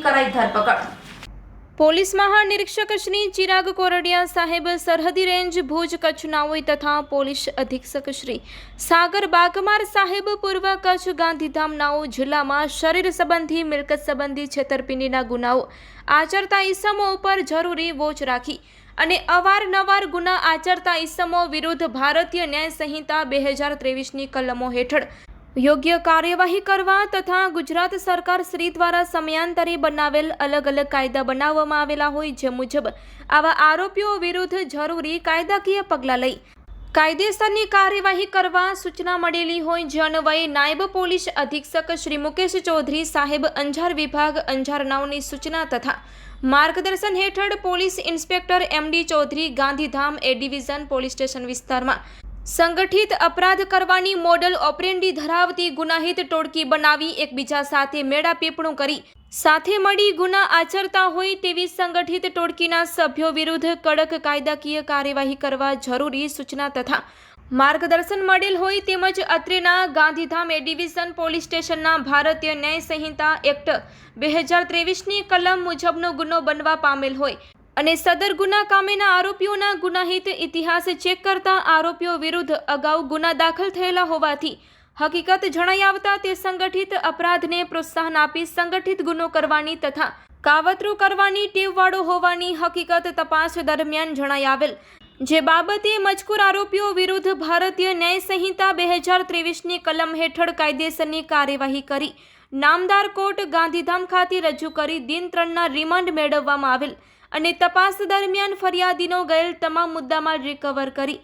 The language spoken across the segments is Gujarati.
કરાઈ ધરપકડ. પોલીસ મહાનિરીક્ષક શ્રી ચિરાગ કોરડિયા સાહેબ સરહદી રેન્જ ભુજ કચ્છ તથા પોલીસ અધિક્ષક શ્રી સાગર બાગમાર સાહેબ પૂર્વ કચ્છ ગાંધીધામ નાઓ જિલ્લામાં શરીર સંબંધી, મિલકત સંબંધી છેતરપિંડીના ગુનાઓ આચરતા ઈસમો ઉપર જરૂરી વોચ રાખી અને અવારનવાર ગુના આચરતા ઈસમો વિરુદ્ધ ભારતીય ન્યાય સંહિતા બે હજાર ત્રેવીસની કલમો હેઠળ યોગ્ય કાર્યવાહી કરવા તથા ગુજરાત સરકાર શ્રી દ્વારા સમયાંતરે બનાવેલ અલગ અલગ કાયદા બનાવવામાં આવેલા હોય જે મુજબ આવા આરોપીઓ વિરુદ્ધ જરૂરી કાયદાકીય પગલાં લઈ કાયદેસરની કાર્યવાહી કરવા સૂચના મળેલી હોય જે અન્વયે નાયબ પોલીસ અધિક્ષક શ્રી મુકેશ ચૌધરી સાહેબ અંજાર વિભાગ અંજાર નાવની સૂચના તથા માર્ગદર્શન હેઠળ police inspector MD Chaudhary Gandhidham A division police station વિસ્તારમાં સંગઠિત અપરાધ કરવાની મોડલ ઓપરેન્ડી ધરાવતી ગુનાહિત ટોળકી બનાવી એકબીજા સાથે મેળાપીપણું કરી સાથે મળી ગુના આચરતા હોય તેવી સંગઠિત ટોળકીના સભ્યો વિરુદ્ધ કડક કાયદાકીય કાર્યવાહી કરવા જરૂરી સૂચના તથા માર્ગદર્શન મળેલ હોય તેમજ અત્રેના ગાંધીધામ એ ડિવિઝન પોલીસ સ્ટેશનના ભારતીય ન્યાય સંહિતા એક્ટ બે હજાર ત્રેવીસની કલમ મુજબનો ગુનો બનવા પામેલ હોય. અને સદર ગુના કામેના આરોપીઓના ગુનાહિત ઇતિહાસ ચેક કરતા આરોપીઓ વિરુદ્ધ અગાઉ ગુના દાખલ થયેલા હોવાથી હકીકત જણાઈ આવતા તે સંગઠિત અપરાધને પ્રોત્સાહન આપી સંગઠિત ગુનો કરવાની તથા કાવતરું કરવાની ટેવવાળો હોવાની હકીકત તપાસ દરમિયાન જણાઈ આવેલ. જે બાબતે મજકૂર આરોપીઓ વિરુદ્ધ ભારતીય ન્યાય સંહિતા બે હજાર ત્રેવીસની કલમ હેઠળ કાયદેસરની કાર્યવાહી કરી, નામદાર કોર્ટ ગાંધીધામ ખાતે રજૂ કરી દિન ત્રણના રિમાન્ડ મેળવવામાં આવેલ. અને તપાસ દરમિયાન ફરિયાદીનો ગયેલ તમામ મુદ્દામાં રિકવર કરી.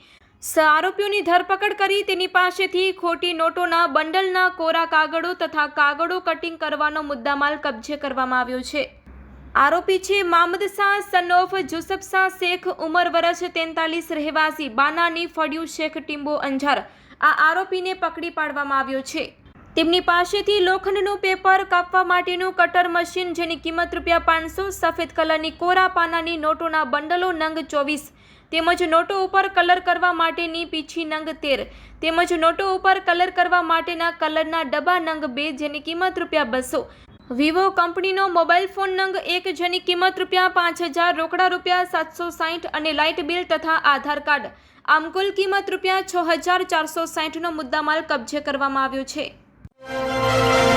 આરોપીઓની ધરપકડ કરી, તેની પાસેથી ખોટી નોટોના બંડલના કોરા કાગળો તથા કાગળો કટિંગ કરવાનો મુદ્દામાલ કબજે કરવામાં આવ્યો છે. આરોપી છે મામદ શાહ સનોફ જુસફ શાહ, શેખ ઉમર વર્ષ તેતાલીસ રહેવાસી, બાનાની ફળિયું શેખ ટીમ્બો અંજાર. આ આરોપીને પકડી પાડવામાં આવ્યો છે. તેમની પાસેથી લોખંડનું પેપર કાપવા માટેનું કટર મશીન જેની કિંમત રૂપિયા પાંચસો, સફેદ કલરની કોરા પાનાની નોટોના બંડલો નંગ ચોવીસ, તેમજ નોટો ઉપર કલર કરવા માટેની પીછી નંગ તેર, તેમજ નોટો ઉપર કલર કરવા માટેના કલરના ડબ્બા નંગ બે જેની કિંમત રૂપિયા બસો. વિવો કંપનીનો મોબાઈલ ફોન નંગ એક જેની કિંમત રૂપિયા પાંચ હજાર, રોકડા રૂપિયા સાતસો સાઠ અને લાઇટ બિલ તથા આધાર કાર્ડ. આમ કુલ કિંમત રૂપિયા છ હજાર ચારસો સાઠનો મુદ્દામાલ કબજે કરવામાં આવ્યો છે. Música